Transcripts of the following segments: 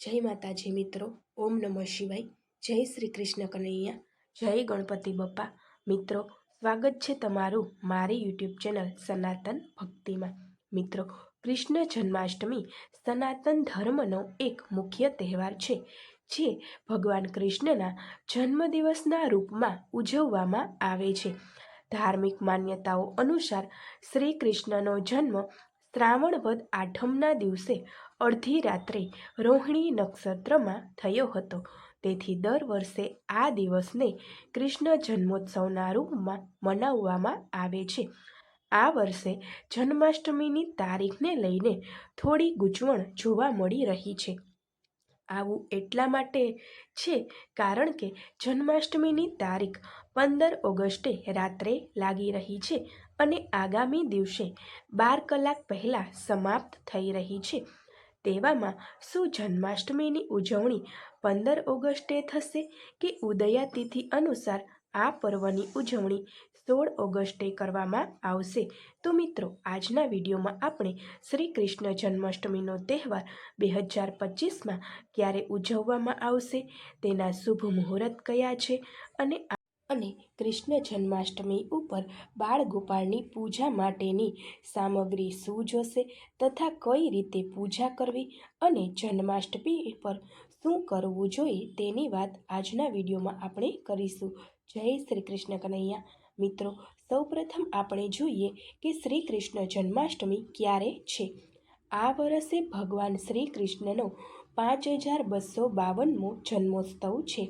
જય માતાજી મિત્રો, ઓમ નમઃ શિવાય, જય શ્રી કૃષ્ણ કનૈયા, જય ગણપતિ બપ્પા મિત્રો, સ્વાગત છે તમારું મારી યુટ્યુબ ચેનલ સનાતન ભક્તિમાં. મિત્રો, કૃષ્ણ જન્માષ્ટમી સનાતન ધર્મનો એક મુખ્ય તહેવાર છે, જે ભગવાન કૃષ્ણના જન્મદિવસના રૂપમાં ઉજવવામાં આવે છે. ધાર્મિક માન્યતાઓ અનુસાર શ્રી કૃષ્ણનો જન્મ શ્રાવણ વદ આઠમના દિવસે અડધી રાત્રે રોહિણી નક્ષત્રમાં થયો હતો. તેથી દર વર્ષે આ દિવસને કૃષ્ણ જન્મોત્સવના રૂપમાં મનાવવામાં આવે છે. આ વર્ષે જન્માષ્ટમીની તારીખને લઈને થોડી ગૂંચવણ જોવા મળી રહી છે. આવું એટલા માટે છે કારણ કે જન્માષ્ટમીની તારીખ પંદર ઓગસ્ટે રાત્રે લાગી રહી છે અને આગામી દિવસે બાર કલાક પહેલાં સમાપ્ત થઈ રહી છે. તેવામાં શું જન્માષ્ટમીની ઉજવણી પંદર ઓગસ્ટે થશે કે ઉદયા તિથિ અનુસાર આ પર્વની ઉજવણી સોળ ઓગસ્ટે કરવામાં આવશે? તો મિત્રો, આજના વિડીયોમાં આપણે શ્રી કૃષ્ણ જન્માષ્ટમીનો તહેવાર બે હજાર પચીસમાં ક્યારે ઉજવવામાં આવશે, તેના શુભ મુહૂર્ત કયા છે અને અને કૃષ્ણ જન્માષ્ટમી ઉપર બાળગોપાળની પૂજા માટેની સામગ્રી શું જોશે તથા કઈ રીતે પૂજા કરવી અને જન્માષ્ટમી પર શું કરવું જોઈએ તેની વાત આજના વિડીયોમાં આપણે કરીશું. જય શ્રી કૃષ્ણ કનૈયા. મિત્રો, સૌપ્રથમ આપણે જોઈએ કે શ્રી કૃષ્ણ જન્માષ્ટમી ક્યારે છે? આ વર્ષે ભગવાન શ્રી કૃષ્ણનો પાંચ હજાર બસો બાવનમો જન્મોત્સવ છે.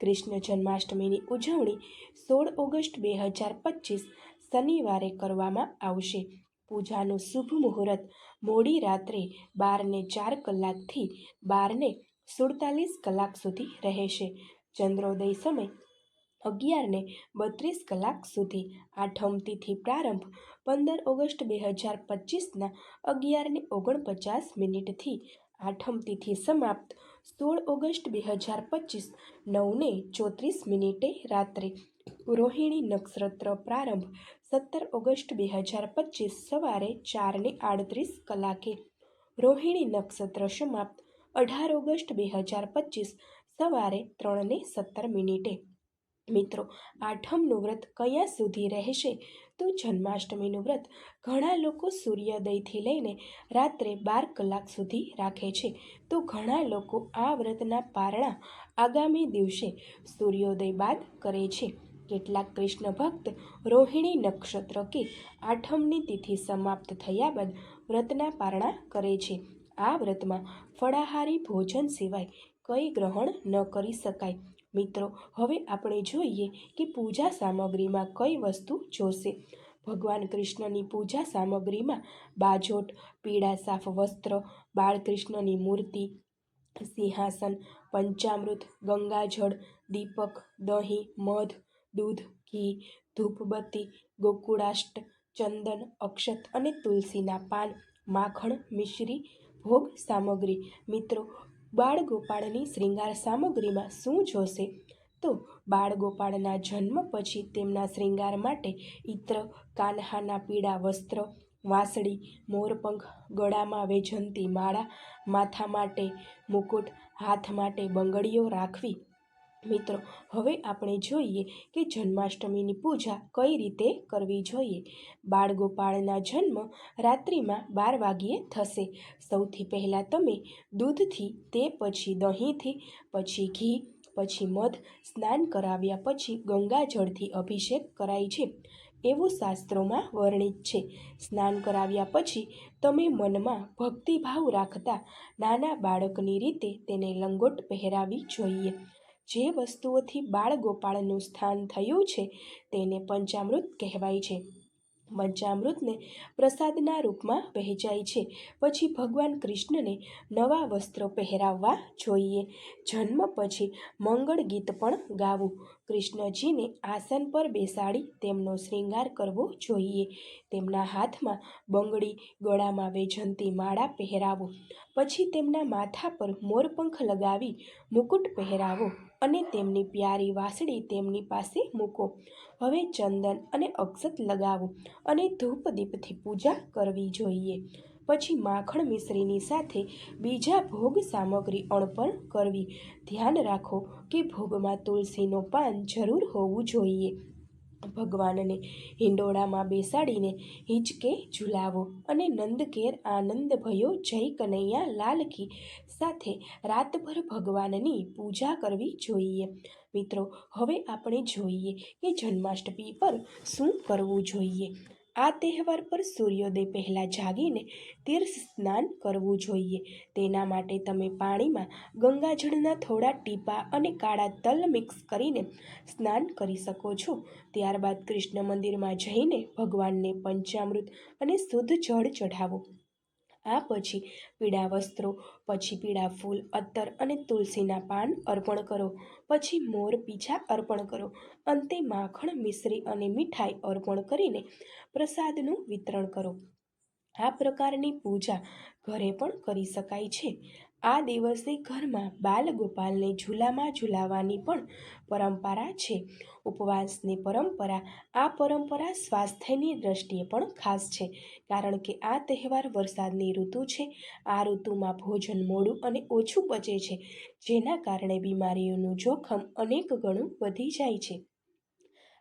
કૃષ્ણ જન્માષ્ટમીની ઉજવણી સોળ ઓગસ્ટ બે હજાર પચીસ શનિવારે કરવામાં આવશે. પૂજાનું શુભ મુહૂર્ત મોડી રાત્રે બારને ચાર કલાકથી બારને સુડતાલીસ કલાક સુધી રહેશે. ચંદ્રોદય સમય અગિયારને બત્રીસ કલાક સુધી. આઠમ તિથિ પ્રારંભ પંદર ઓગસ્ટ બે હજાર પચીસના અગિયારને ઓગણપચાસ મિનિટથી આઠમ તિથિ સમાપ્ત, સોળ ઓગસ્ટ બે હજાર પચીસ, નવને ચોત્રીસ મિનિટે રાત્રે રોહિણી નક્ષત્ર પ્રારંભ, સત્તર ઓગસ્ટ બે હજાર પચીસ સવારે ચારને આડત્રીસ કલાકે. રોહિણી નક્ષત્ર સમાપ્ત, અઢાર ઓગસ્ટ બે હજાર પચીસ સવારે ત્રણને સત્તર મિનિટે. મિત્રો, આઠમનું વ્રત કયા સુધી રહેશે? તો જન્માષ્ટમીનું વ્રત ઘણા લોકો સૂર્યોદયથી લઈને રાત્રે બાર કલાક સુધી રાખે છે. તો ઘણા લોકો આ વ્રતના પારણા આગામી દિવસે સૂર્યોદય બાદ કરે છે. કેટલાક કૃષ્ણ ભક્ત રોહિણી નક્ષત્ર કે આઠમની તિથિ સમાપ્ત થયા બાદ વ્રતના પારણા કરે છે. આ વ્રતમાં ફળાહારી ભોજન સિવાય કંઈ ગ્રહણ ન કરી શકાય. મિત્રો, હવે આપણે જોઈએ કે પૂજા સામગ્રીમાં કઈ વસ્તુ જોશે. ભગવાન કૃષ્ણની પૂજા સામગ્રીમાં બાજોટ, પીળા સાફ વસ્ત્ર, બાળકૃષ્ણની મૂર્તિ, સિંહાસન, પંચામૃત, ગંગાજળ, દીપક, દહીં, મધ, દૂધ, ઘી, ધૂપબત્તી, ગોકુળાષ્ટ, ચંદન, અક્ષત અને તુલસીના પાન, માખણ, મિશ્રી, ભોગ સામગ્રી. મિત્રો બાળ ગોપાળની શ્રૃંગાર સામગ્રીમાં શું જોશે? તો બાળગોપાળના જન્મ પછી તેમના શ્રૃંગાર માટે ઇત્ર કાન્હાના પીળા વસ્ત્ર, વાંસળી, મોરપંખ, ગળામાં વેજંતી માળા, માથા માટે મુકુટ, હાથ માટે બંગડીઓ રાખવી મિત્રો, હવે આપણે જોઈએ કે જન્માષ્ટમીની પૂજા કઈ રીતે કરવી જોઈએ. બાળગોપાળના જન્મ રાત્રિમાં બાર વાગ્યે થશે. સૌથી પહેલાં તમે દૂધથી, તે પછી દહીંથી, પછી ઘી, પછી મધ સ્નાન કરાવ્યા પછી ગંગાજળથી અભિષેક કરાય છે. એવું શાસ્ત્રોમાં વર્ણિત છે. સ્નાન કરાવ્યા પછી તમે મનમાં ભક્તિભાવ રાખતા નાના બાળકની રીતે તેને લંગોટ પહેરાવી જોઈએ. જે વસ્તુઓથી બાળગોપાળનું સ્થાન થયું છે તેને પંચામૃત કહેવાય છે. પંચામૃતને પ્રસાદના રૂપમાં વહેંચાય છે. પછી ભગવાન કૃષ્ણને નવા વસ્ત્રો પહેરાવવા જોઈએ. જન્મ પછી મંગળ ગીત પણ ગાવું. કૃષ્ણજીને આસન પર બેસાડી તેમનો શ્રૃંગાર કરવો જોઈએ. તેમના હાથમાં બંગડી, ગળામાં વેજંતી માળા પહેરાવો. પછી તેમના માથા પર મોરપંખ લગાવી મુકુટ પહેરાવો અને તેમની પ્યારી વાસળી તેમની પાસે મૂકો. હવે ચંદન અને અક્ષત લગાવો અને ધૂપ દીપથી પૂજા કરવી જોઈએ. પછી માખણ મિશ્રીની સાથે બીજા ભોગ સામગ્રી અર્પણ કરવી. ધ્યાન રાખો કે ભોગમાં તુલસીનો પાન જરૂર હોવું જોઈએ. ભગવાનને હિંડોળામાં બેસાડીને હિંચકે ઝુલાવો અને નંદકેર આનંદ ભયો જય કનૈયા લાલકી સાથે રાતભર ભગવાનની પૂજા કરવી જોઈએ. મિત્રો, હવે આપણે જોઈએ કે જન્માષ્ટમી પર શું કરવું જોઈએ. આ તહેવાર પર સૂર્યોદય પહેલાં જાગીને તીર્થ સ્નાન કરવું જોઈએ. તેના માટે તમે પાણીમાં ગંગાજળના થોડા ટીપા અને કાળા તલ મિક્સ કરીને સ્નાન કરી શકો છો. ત્યારબાદ કૃષ્ણ મંદિરમાં જઈને ભગવાનને પંચામૃત અને શુદ્ધ જળ ચઢાવો. આ પછી પીળા વસ્ત્રો, પછી પીળા ફૂલ અત્તર અને તુલસીના પાન અર્પણ કરો. પછી મોર પીછા અર્પણ કરો. અંતે માખણ, મિશ્રી અને મીઠાઈ અર્પણ કરીને પ્રસાદનું વિતરણ કરો. આ પ્રકારની પૂજા ઘરે પણ કરી શકાય છે. આ દિવસે ઘરમાં બાલગોપાલને ઝૂલામાં ઝૂલાવવાની પણ પરંપરા છે. ઉપવાસની પરંપરા, આ પરંપરા સ્વાસ્થ્યની દ્રષ્ટિએ પણ ખાસ છે. કારણ કે આ તહેવાર વરસાદની ઋતુ છે. આ ઋતુમાં ભોજન મોડું અને ઓછું પચે છે, જેના કારણે બીમારીઓનું જોખમ અનેક ગણું વધી જાય છે.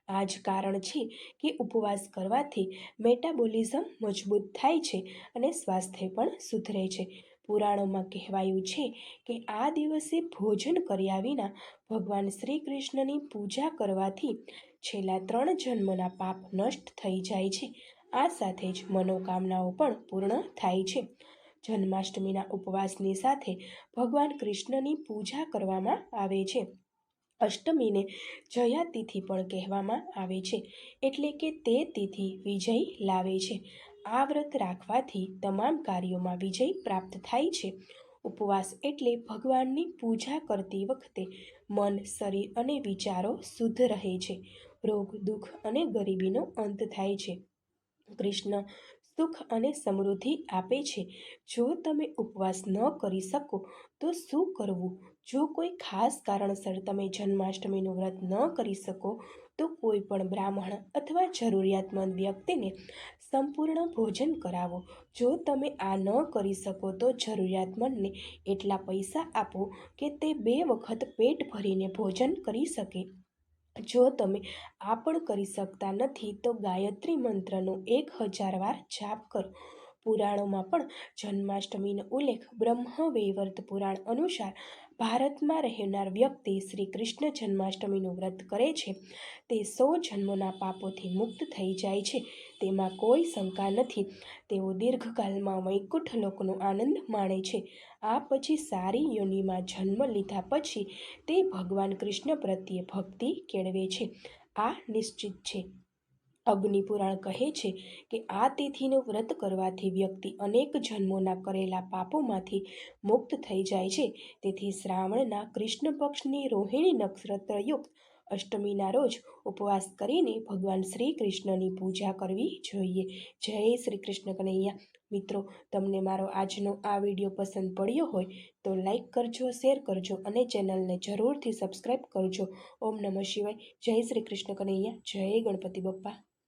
આ જ કારણ છે કે ઉપવાસ કરવાથી મેટાબોલિઝમ મજબૂત થાય છે અને સ્વાસ્થ્ય પણ સુધરે છે. પુરાણોમાં કહેવાયું છે કે આ દિવસે ભોજન કર્યા વિના ભગવાન શ્રી કૃષ્ણની પૂજા કરવાથી છેલ્લા ત્રણ જન્મના પાપ નષ્ટ થઈ જાય છે. આ સાથે જ મનોકામનાઓ પણ પૂર્ણ થાય છે. જન્માષ્ટમીના ઉપવાસની સાથે ભગવાન કૃષ્ણની પૂજા કરવામાં આવે છે. અષ્ટમીને જયા તિથિ પણ કહેવામાં આવે છે. એટલે કે તે તિથિ વિજય લાવે છે. આ વ્રત રાખવાથી તમામ કાર્યોમાં વિજય પ્રાપ્ત થાય છે. ઉપવાસ એટલે ભગવાનની પૂજા કરતી વખતે મન, શરીર અને વિચારો શુદ્ધ રહે છે. રોગ, દુઃખ અને ગરીબીનો અંત થાય છે. કૃષ્ણ સુખ અને સમૃદ્ધિ આપે છે. જો તમે ઉપવાસ ન કરી શકો, તો શું કરવું? જો કોઈ ખાસ કારણસર તમે જન્માષ્ટમીનું વ્રત ન કરી શકો, તો કોઈ પણ બ્રાહ્મણ અથવા જરૂરિયાતમંદ વ્યક્તિને સંપૂર્ણ ભોજન કરાવો. જો તમે આ ન કરી શકો, તો જરૂરિયાતમંદને એટલા પૈસા આપો કે તે બે વખત પેટ ભરીને ભોજન કરી શકે. જો તમે આ પણ કરી શકતા નથી, તો ગાયત્રી મંત્રનો એક હજાર વાર જાપ કરો. પુરાણોમાં પણ જન્માષ્ટમીનો ઉલ્લેખ બ્રહ્મ વૈવર્ત પુરાણ અનુસાર ભારતમાં રહેનાર વ્યક્તિ શ્રી કૃષ્ણ જન્માષ્ટમીનું વ્રત કરે છે, તે સો જન્મોના પાપોથી મુક્ત થઈ જાય છે. તેમાં કોઈ શંકા નથી. તેઓ દીર્ઘકાલમાં વૈકુંઠ લોકનો આનંદ માણે છે. આ પછી સારી યોનિમાં જન્મ લીધા પછી તે ભગવાન કૃષ્ણ પ્રત્યે ભક્તિ કેળવે છે. આ નિશ્ચિત છે. અગ્નિપુરાણ કહે છે કે આ તિથિનું વ્રત કરવાથી વ્યક્તિ અનેક જન્મોના કરેલા પાપોમાંથી મુક્ત થઈ જાય છે. તેથી શ્રાવણના કૃષ્ણ પક્ષની રોહિણી નક્ષત્રયુક્ત અષ્ટમીના રોજ ઉપવાસ કરીને ભગવાન શ્રી કૃષ્ણની પૂજા કરવી જોઈએ. જય શ્રી કૃષ્ણ કનૈયા. મિત્રો, તમને મારો આજનો આ વીડિયો પસંદ પડ્યો હોય તો લાઈક કરજો, શેર કરજો અને ચેનલને જરૂરથી સબસ્ક્રાઈબ કરજો. ઓમ નમઃ શિવાય. જય શ્રી કૃષ્ણ કનૈયા. જય ગણપતિ બપ્પા.